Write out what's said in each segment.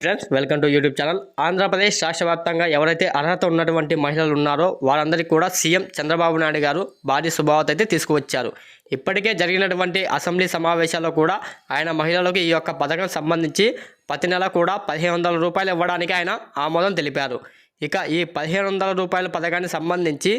Friends welcome to YouTube channel Andhra Pradesh రాష్ట్ర వ్యాప్తంగా ఎవరైతే అర్హత ఉన్నటువంటి మహిళలు ఉన్నారో వారందరికీ కూడా సీఎం చంద్రబాబు నాయుడు గారు భారీ శుభావత అయితే తీసుకువచ్చారు. ఇప్పటికే జరిగినటువంటి అసెంబ్లీ సమావేశాల్లో కూడా ఆయన మహిళలకు ఈ యొక్క పథకం సంబంధించి ప్రతి నెల కూడా పదిహేను వందల రూపాయలు ఇవ్వడానికి ఆయన ఆమోదం తెలిపారు. ఇక ఈ పదిహేను వందల రూపాయల పథకానికి సంబంధించి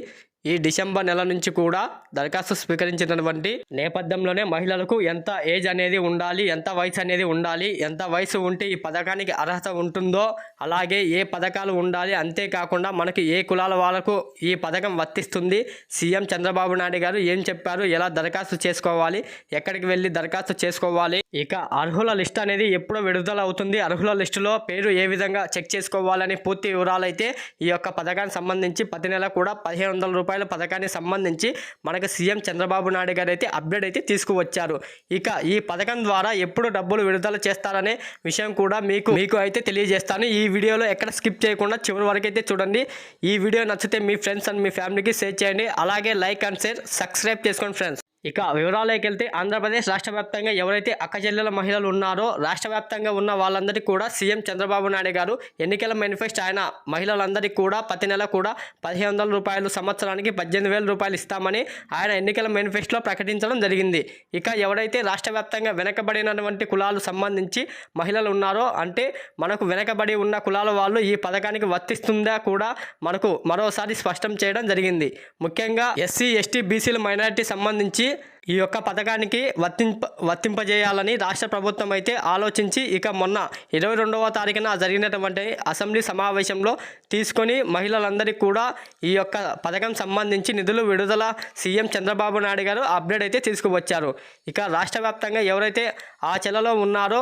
ఈ డిసెంబర్ నెల నుంచి కూడా దరఖాస్తు స్వీకరించినటువంటి నేపథ్యంలోనే మహిళలకు ఎంత ఏజ్ అనేది ఉండాలి ఎంత వయసు అనేది ఉండాలి ఎంత వయసు ఉంటే ఈ పథకానికి అర్హత ఉంటుందో అలాగే ఏ పథకాలు ఉండాలి అంతేకాకుండా మనకి ఏ కులాల వాళ్ళకు ఈ పథకం వర్తిస్తుంది సీఎం చంద్రబాబు నాయుడు గారు ఏం చెప్పారు ఎలా దరఖాస్తు చేసుకోవాలి ఎక్కడికి వెళ్ళి దరఖాస్తు చేసుకోవాలి ఇక అర్హుల లిస్ట్ అనేది ఎప్పుడో విడుదల అవుతుంది అర్హుల లిస్టులో పేరు ఏ విధంగా చెక్ చేసుకోవాలని పూర్తి వివరాలు అయితే ఈ యొక్క పథకానికి సంబంధించి ప్రతి నెల కూడా పదిహేను వందల రూపాయలు పథకానికి సంబంధించి మనకు సీఎం చంద్రబాబు నాయుడు గారు అయితే అప్డేట్ అయితే తీసుకువచ్చారు. ఇక ఈ పథకం ద్వారా ఎప్పుడు డబ్బులు విడుదల చేస్తారనే విషయం కూడా మీకు మీకు అయితే తెలియజేస్తాను. ఈ వీడియోలో ఎక్కడ స్కిప్ చేయకుండా చివరి వరకు అయితే చూడండి. ఈ వీడియో నచ్చితే మీ ఫ్రెండ్స్ అండ్ మీ ఫ్యామిలీకి షేర్ చేయండి. అలాగే లైక్ అండ్ షేర్ సబ్స్క్రైబ్ చేసుకోండి ఫ్రెండ్స్. ఇక వివరాల్లోకి వెళ్తే ఆంధ్రప్రదేశ్ రాష్ట్ర వ్యాప్తంగా ఎవరైతే అక్కచెల్లెల మహిళలు ఉన్నారో రాష్ట్ర వ్యాప్తంగా ఉన్న వాళ్ళందరికీ కూడా సీఎం చంద్రబాబు నాయుడు గారు ఎన్నికల మేనిఫెస్టో ఆయన మహిళలందరికీ కూడా ప్రతి నెల కూడా పదిహేను వందల రూపాయలు సంవత్సరానికి పద్దెనిమిది వేల రూపాయలు ఇస్తామని ఆయన ఎన్నికల మేనిఫెస్టోలో ప్రకటించడం జరిగింది. ఇక ఎవరైతే రాష్ట్ర వ్యాప్తంగా వెనకబడినటువంటి కులాలు సంబంధించి మహిళలు ఉన్నారో అంటే మనకు వెనకబడి ఉన్న కులాల వాళ్ళు ఈ పథకానికి వర్తిస్తుందా కూడా మనకు మరోసారి స్పష్టం చేయడం జరిగింది. ముఖ్యంగా ఎస్సీ ఎస్టీ బీసీల మైనారిటీ సంబంధించి ఈ యొక్క పథకానికి వర్తింప వర్తింపజేయాలని రాష్ట్ర ప్రభుత్వం అయితే ఆలోచించి ఇక మొన్న ఇరవై రెండవ తారీఖున జరిగినటువంటి అసెంబ్లీ సమావేశంలో తీసుకొని మహిళలందరికీ కూడా ఈ యొక్క పథకం సంబంధించి నిధులు విడుదల సీఎం చంద్రబాబు నాయుడు గారు అప్డేట్ అయితే తీసుకువచ్చారు. ఇక రాష్ట్ర వ్యాప్తంగా ఎవరైతే ఆ చెలలో ఉన్నారో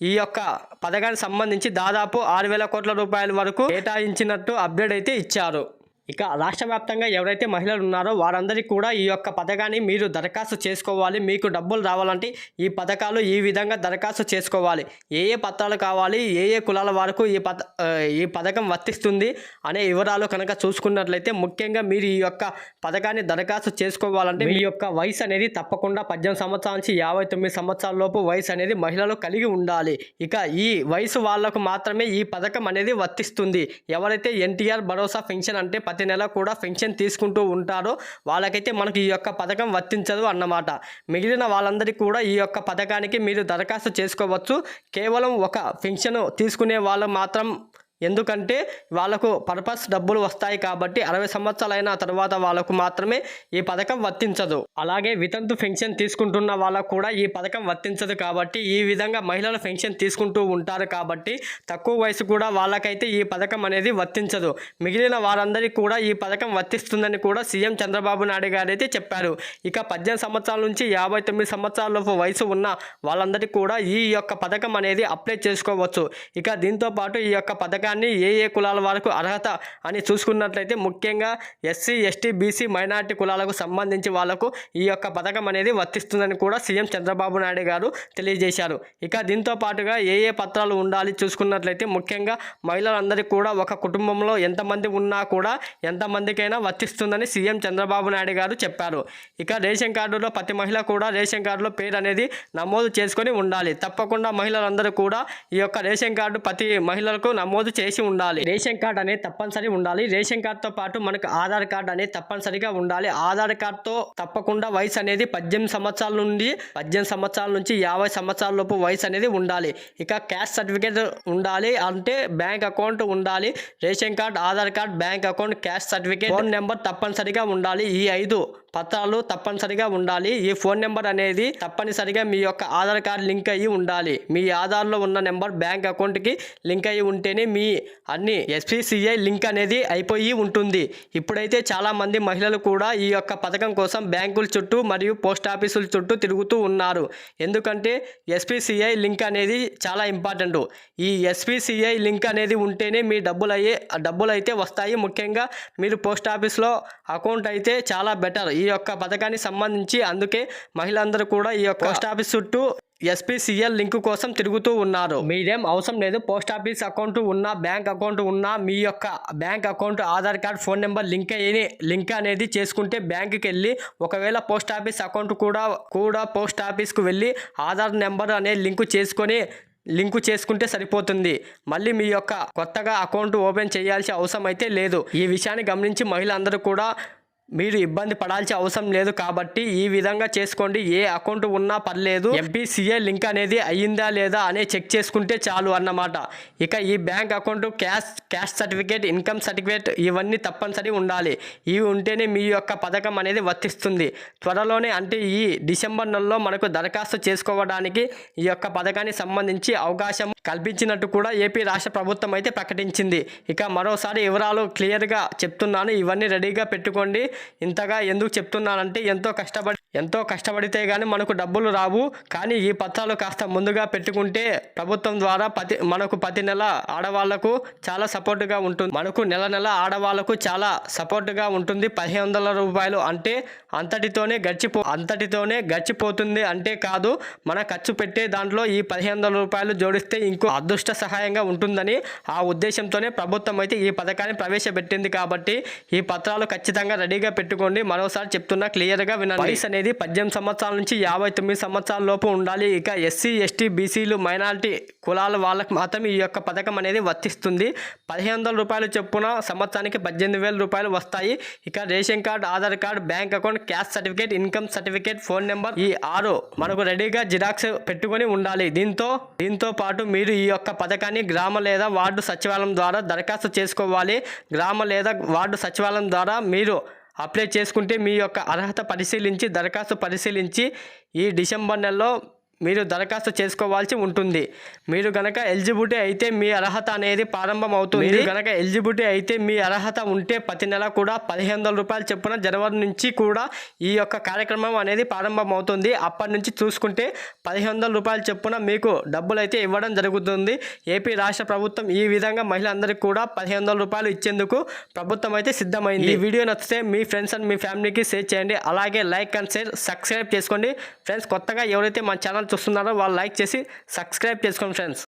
ఈ యొక్క పథకానికి సంబంధించి దాదాపు ఆరు వేల కోట్ల రూపాయల వరకు కేటాయించినట్టు అప్డేట్ అయితే ఇచ్చారు. ఇక రాష్ట్ర వ్యాప్తంగా ఎవరైతే మహిళలు ఉన్నారో వారందరికీ కూడా ఈ యొక్క పథకాన్ని మీరు దరఖాస్తు చేసుకోవాలి మీకు డబ్బులు రావాలంటే ఈ పథకాలు ఈ విధంగా దరఖాస్తు చేసుకోవాలి. ఏ ఏ పత్రాలు కావాలి ఏ ఏ కులాల వరకు ఈ పథ ఈ పథకం వర్తిస్తుంది అనే వివరాలు కనుక చూసుకున్నట్లయితే ముఖ్యంగా మీరు ఈ యొక్క పథకాన్ని దరఖాస్తు చేసుకోవాలంటే మీ యొక్క వయసు అనేది తప్పకుండా పద్దెనిమిది సంవత్సరాల నుంచి యాభై తొమ్మిది సంవత్సరాల లోపు వయసు అనేది మహిళలు కలిగి ఉండాలి. ఇక ఈ వయసు వాళ్ళకు మాత్రమే ఈ పథకం అనేది వర్తిస్తుంది. ఎవరైతే ఎన్టీఆర్ భరోసా పెన్షన్ అంటే ప్రతి నెల కూడా పెన్షన్ తీసుకుంటూ ఉంటారో. వాళ్ళకైతే మనకి ఈ యొక్క పథకం వర్తించదు అన్నమాట. మిగిలిన వాళ్ళందరికీ కూడా ఈ యొక్క పథకానికి మీరు దరఖాస్తు చేసుకోవచ్చు. కేవలం ఒక పెన్షన్ తీసుకునే వాళ్ళు మాత్రం ఎందుకంటే వాళ్ళకు పర్పస్ డబ్బులు వస్తాయి కాబట్టి అరవై సంవత్సరాలైన తర్వాత వాళ్ళకు మాత్రమే ఈ పథకం వర్తించదు. అలాగే వితంతు పెన్షన్ తీసుకుంటున్న వాళ్ళకు కూడా ఈ పథకం వర్తించదు కాబట్టి ఈ విధంగా మహిళలు పెన్షన్ తీసుకుంటూ ఉంటారు కాబట్టి తక్కువ వయసు కూడా వాళ్ళకైతే ఈ పథకం అనేది వర్తించదు. మిగిలిన వారందరికీ కూడా ఈ పథకం వర్తిస్తుందని కూడా సీఎం చంద్రబాబు నాయుడు గారు అయితే చెప్పారు. ఇక పద్దెనిమిది సంవత్సరాల నుంచి యాభై తొమ్మిది సంవత్సరాల వయసు ఉన్న వాళ్ళందరికీ కూడా ఈ యొక్క పథకం అనేది అప్లై చేసుకోవచ్చు. ఇక దీంతో పాటు ఈ యొక్క పథకం పథకాన్ని ఏ ఏ కులాల వరకు అర్హత అని చూసుకున్నట్లయితే ముఖ్యంగా ఎస్సీ ఎస్టీ బీసీ మైనార్టీ కులాలకు సంబంధించి వాళ్ళకు ఈ యొక్క పథకం అనేది వర్తిస్తుందని కూడా సీఎం చంద్రబాబు నాయుడు గారు తెలియజేశారు. ఇక దీంతో పాటుగా ఏ ఏ పత్రాలు ఉండాలి చూసుకున్నట్లయితే ముఖ్యంగా మహిళలందరికీ కూడా ఒక కుటుంబంలో ఎంతమంది ఉన్నా కూడా ఎంతమందికైనా వర్తిస్తుందని సీఎం చంద్రబాబు నాయుడు గారు చెప్పారు. ఇక రేషన్ కార్డులో ప్రతి మహిళ కూడా రేషన్ కార్డులో పేరు అనేది నమోదు చేసుకొని ఉండాలి. తప్పకుండా మహిళలందరూ కూడా ఈ యొక్క రేషన్ కార్డు ప్రతి మహిళలకు నమోదు చేసి ఉండాలి. రేషన్ కార్డ్ అనేది తప్పనిసరి ఉండాలి. రేషన్ కార్డుతో పాటు మనకు ఆధార్ కార్డ్ అనేది తప్పనిసరిగా ఉండాలి. ఆధార్ కార్డ్తో తప్పకుండా వయసు అనేది పద్దెనిమిది సంవత్సరాల నుండి పద్దెనిమిది సంవత్సరాల నుంచి యాభై సంవత్సరాల లోపు వయసు అనేది ఉండాలి. ఇక క్యాష్ సర్టిఫికేట్ ఉండాలి అంటే బ్యాంక్ అకౌంట్ ఉండాలి. Ration card Aadhaar card bank account cash certificate phone number తప్పనిసరిగా ఉండాలి. ఈ ఐదు పత్రాలు తప్పనిసరిగా ఉండాలి. ఈ ఫోన్ నెంబర్ అనేది తప్పనిసరిగా మీ యొక్క ఆధార్ కార్డ్ లింక్ అయ్యి ఉండాలి. మీ ఆధార్లో ఉన్న నెంబర్ బ్యాంక్ అకౌంట్కి లింక్ అయ్యి ఉంటేనే మీ అన్ని ఎస్పీసీఐ లింక్ అనేది అయిపోయి ఉంటుంది. ఇప్పుడైతే చాలామంది మహిళలు కూడా ఈ యొక్క పథకం కోసం బ్యాంకుల చుట్టూ మరియు పోస్ట్ ఆఫీసుల చుట్టూ తిరుగుతూ ఉన్నారు. ఎందుకంటే ఎస్పీసీఐ లింక్ అనేది చాలా ఇంపార్టెంట్. ఈ ఎస్పీసీఐ లింక్ అనేది ఉంటేనే మీ డబ్బులు అయ్యే డబ్బులు అయితే వస్తాయి. ముఖ్యంగా మీరు పోస్ట్ ఆఫీస్లో అకౌంట్ అయితే చాలా బెటర్. ఈ యొక్క పథకానికి సంబంధించి అందుకే మహిళలందరూ కూడా ఈ యొక్క పోస్ట్ ఆఫీస్ చుట్టూ ఎస్పీసీఎల్ లింక్ కోసం తిరుగుతూ ఉన్నారు. మీరేం అవసరం లేదు. పోస్ట్ ఆఫీస్ అకౌంట్ ఉన్నా బ్యాంక్ అకౌంట్ ఉన్నా మీ యొక్క bank account Aadhaar card phone number link అయ్యి లింక్ అనేది చేసుకుంటే బ్యాంకుకి వెళ్ళి ఒకవేళ పోస్ట్ ఆఫీస్ అకౌంట్ కూడా కూడా పోస్ట్ ఆఫీస్కు వెళ్ళి ఆధార్ నెంబర్ అనే లింక్ చేసుకొని లింకు చేసుకుంటే సరిపోతుంది. మళ్ళీ మీ యొక్క కొత్తగా అకౌంట్ ఓపెన్ చేయాల్సిన అవసరం అయితే లేదు. ఈ విషయాన్ని గమనించి మహిళలందరూ కూడా మీరు ఇబ్బంది పడాల్సిన అవసరం లేదు కాబట్టి ఈ విధంగా చేసుకోండి. ఏ అకౌంట్ ఉన్నా పర్లేదు. ఎంపీసీఏ లింక్ అనేది అయ్యిందా లేదా అనే చెక్ చేసుకుంటే చాలు అన్నమాట. ఇక ఈ bank account cash cash certificate income certificate ఇవన్నీ తప్పనిసరి ఉండాలి. ఇవి ఉంటేనే మీ యొక్క పథకం అనేది వర్తిస్తుంది. త్వరలోనే అంటే ఈ డిసెంబర్ నెలలో మనకు దరఖాస్తు చేసుకోవడానికి ఈ యొక్క పథకానికి సంబంధించి అవకాశం కల్పించినట్టు కూడా ఏపీ రాష్ట్ర ప్రభుత్వం అయితే ప్రకటించింది. ఇక మరోసారి వివరాలు క్లియర్గా చెప్తున్నాను. ఇవన్నీ రెడీగా పెట్టుకోండి. ఇంతగా ఎందుకు చెప్తున్నానంటే ఎంతో కష్టపడి ఎంతో కష్టపడితే కానీ మనకు డబ్బులు రావు. కానీ ఈ పత్రాలు కాస్త ముందుగా పెట్టుకుంటే ప్రభుత్వం ద్వారా ప్రతి మనకు ప్రతి నెల ఆడవాళ్ళకు చాలా సపోర్టుగా ఉంటుంది. మనకు నెల నెల ఆడవాళ్ళకు చాలా సపోర్టుగా ఉంటుంది. పదిహేను వందల రూపాయలు అంటే అంతటితోనే గడిచిపో అంతటితోనే గడిచిపోతుంది అంటే కాదు. మన ఖర్చు పెట్టే దాంట్లో ఈ పదిహేను వందల రూపాయలు జోడిస్తే ఇంకో అదృష్ట సహాయంగా ఉంటుందని ఆ ఉద్దేశంతోనే ప్రభుత్వం అయితే ఈ పథకాన్ని ప్రవేశపెట్టింది కాబట్టి ఈ పత్రాలు ఖచ్చితంగా రెడీగా పెట్టుకోండి. మరోసారి చెప్తున్నా క్లియర్గా వినండి. వయసు అనేది పద్దెనిమిది సంవత్సరాల నుంచి యాభై తొమ్మిది సంవత్సరాల లోపు ఉండాలి. ఇక ఎస్సీ ఎస్టీ బీసీలు మైనారిటీ కులాల వాళ్ళకి మాత్రం ఈ యొక్క పథకం అనేది వర్తిస్తుంది. పదిహేను వందల రూపాయలు చొప్పున సంవత్సరానికి పద్దెనిమిది వేల రూపాయలు వస్తాయి. ఇక ration card Aadhaar card bank account cash certificate income certificate phone number ఈ ఆరు మనకు రెడీగా జిరాక్స్ పెట్టుకొని ఉండాలి. దీంతో దీంతో పాటు మీరు ఈ యొక్క పథకాన్ని గ్రామ లేదా వార్డు సచివాలయం ద్వారా దరఖాస్తు చేసుకోవాలి. గ్రామ లేదా వార్డు సచివాలయం ద్వారా మీరు అప్లై చేసుకుంటే మీ యొక్క అర్హత పరిశీలించి దరఖాస్తు పరిశీలించి ఈ డిసెంబర్ నెలలో మీరు దరఖాస్తు చేసుకోవాల్సి ఉంటుంది. మీరు గనక ఎలిజిబిలిటీ అయితే మీ అర్హత అనేది ప్రారంభం అవుతుంది మీరు గనక ఎలిజిబిలిటీ అయితే మీ అర్హత ఉంటే ప్రతి నెల కూడా పదిహేను వందల రూపాయలు చొప్పున జనవరి నుంచి కూడా ఈ యొక్క కార్యక్రమం అనేది ప్రారంభం అవుతుంది అప్పటి నుంచి చూసుకుంటే పదిహేను వందల రూపాయలు చొప్పున మీకు డబ్బులు అయితే ఇవ్వడం జరుగుతుంది. ఏపీ రాష్ట్ర ప్రభుత్వం ఈ విధంగా మహిళలందరికీ కూడా పదిహేను వందల రూపాయలు ఇచ్చేందుకు ప్రభుత్వం అయితే సిద్ధమైంది. ఈ వీడియో నచ్చితే మీ ఫ్రెండ్స్ అండ్ మీ ఫ్యామిలీకి షేర్ చేయండి. అలాగే లైక్ అండ్ షేర్ సబ్స్క్రైబ్ చేసుకోండి. ఫ్రెండ్స్ కొత్తగా ఎవరైతే మా ఛానల్ చూస్తున్నారో వాళ్ళు లైక్ చేసి సబ్స్క్రైబ్ చేసుకోండి ఫ్రెండ్స్.